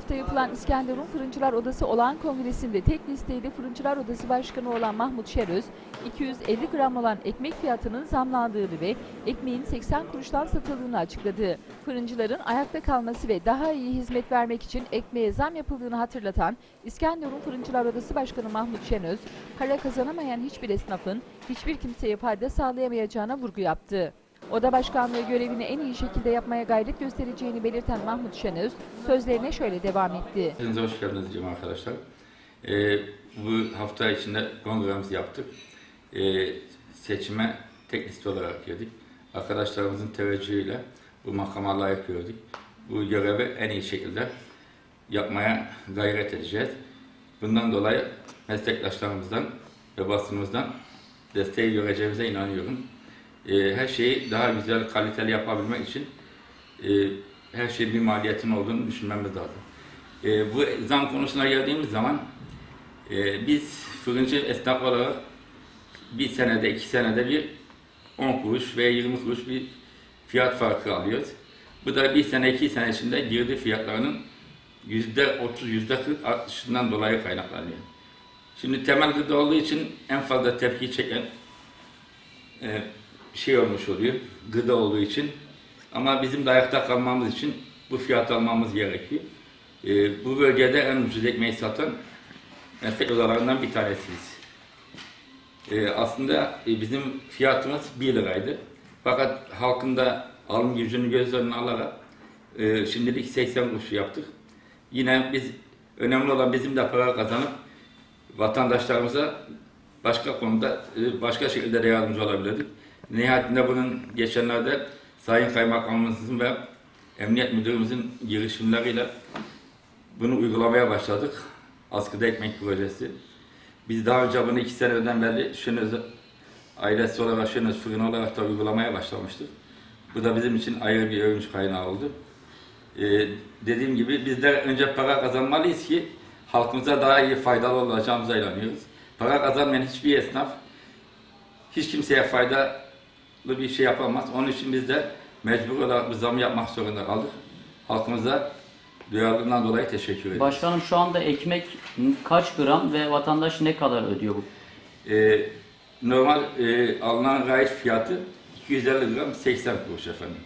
hafta yapılan İskenderun Fırıncılar Odası olan kongresinde tek listeydi Fırıncılar Odası Başkanı olan Mahmut Şeröz, 250 gram olan ekmek fiyatının zamlandığını ve ekmeğin 80 kuruştan satıldığını açıkladı. Fırıncıların ayakta kalması ve daha iyi hizmet vermek için ekmeğe zam yapıldığını hatırlatan İskenderun Fırıncılar Odası Başkanı Mahmut Şenöz, para kazanamayan hiçbir esnafın hiçbir kimseye fayda sağlayamayacağına vurgu yaptı. Oda başkanlığı görevini en iyi şekilde yapmaya gayret göstereceğini belirten Mahmut Şenöz sözlerine şöyle devam etti. Hepinize hoş geldiniz diyeyim arkadaşlar. Ee, bu hafta içinde kongremizi yaptık. Ee, seçime tek olarak girdik. Arkadaşlarımızın teveccühüyle bu makama layık gördük. Bu görevi en iyi şekilde yapmaya gayret edeceğiz. Bundan dolayı meslektaşlarımızdan ve basınımızdan desteği göreceğimize inanıyorum. Ee, her şeyi daha güzel, kaliteli yapabilmek için e, her şeyin bir maliyetin olduğunu düşünmemiz lazım. E, bu zam konusuna geldiğimiz zaman e, biz fırıncı esnaf olarak bir senede, iki senede bir 10 kuruş veya 20 kuruş bir fiyat farkı alıyoruz. Bu da bir sene, iki sene içinde girdi fiyatlarının yüzde 30, yüzde 40 artışından dolayı kaynaklanıyor. Şimdi temel gıda olduğu için en fazla tepki çeken e, şey olmuş oluyor, gıda olduğu için. Ama bizim de ayakta kalmamız için bu fiyat almamız gerekiyor. E, bu bölgede en ucuz ekmeği satan meslek odalarından bir tanesiyiz. E, aslında e, bizim fiyatımız 1 liraydı. Fakat halkın da alım gücünü göz önüne alarak e, şimdilik 80 kuruş yaptık. Yine biz önemli olan bizim de para kazanıp vatandaşlarımıza başka konuda e, başka şekilde de yardımcı olabilirdik. Nihayetinde bunun geçenlerde Sayın Kaymakamımızın ve Emniyet Müdürümüzün girişimleriyle bunu uygulamaya başladık. Askıda Ekmek Projesi. Biz daha önce bunu iki seneden beri Şönöz ailesi olarak, Şönöz Fırın olarak da uygulamaya başlamıştık. Bu da bizim için ayrı bir övünç kaynağı oldu. Ee, dediğim gibi biz de önce para kazanmalıyız ki halkımıza daha iyi faydalı olacağımıza inanıyoruz. Para kazanmayan hiçbir esnaf hiç kimseye faydalı bir şey yapamaz. Onun için biz de mecbur olarak bu zam yapmak zorunda kaldık. Halkımıza duyarlılığından dolayı teşekkür ederiz. Başkanım şu anda ekmek kaç gram ve vatandaş ne kadar ödüyor bu? Ee, normal e, alınan gayet fiyatı 250 gram 80 kuruş efendim.